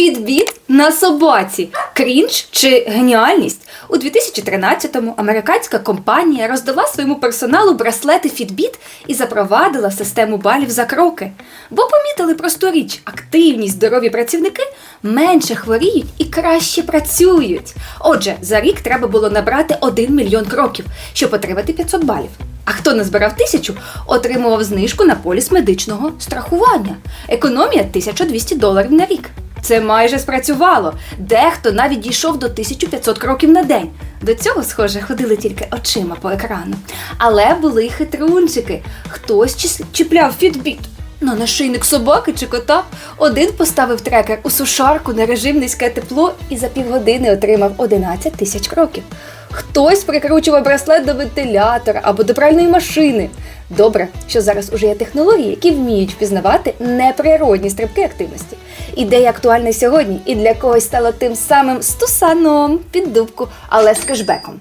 Фідбіт на собаці. Крінж чи геніальність? У 2013-му американська компанія роздала своєму персоналу браслети Fitbit і запровадила систему балів за кроки. Бо помітили просту річ: активні, здорові працівники менше хворіють і краще працюють. Отже, за рік треба було набрати 1 мільйон кроків, щоб отримати 500 балів. А хто назбирав тисячу, отримував знижку на поліс медичного страхування. Економія 1200 доларів на рік. Це майже спрацювало. Дехто навіть дійшов до 1500 кроків на день. До цього, схоже, ходили тільки очима по екрану. Але були хитрунчики. Хтось чіпляв фідбіт на нашийник собаки чи кота. Один поставив трекер у сушарку на режим низьке тепло і за півгодини отримав 11 тисяч кроків. Хтось прикручував браслет до вентилятора або до пральної машини. Добре, що зараз уже є технології, які вміють впізнавати неприродні стрибки активності. Ідея актуальна сьогодні і для когось стала тим самим стусаном під дубку, але з кешбеком.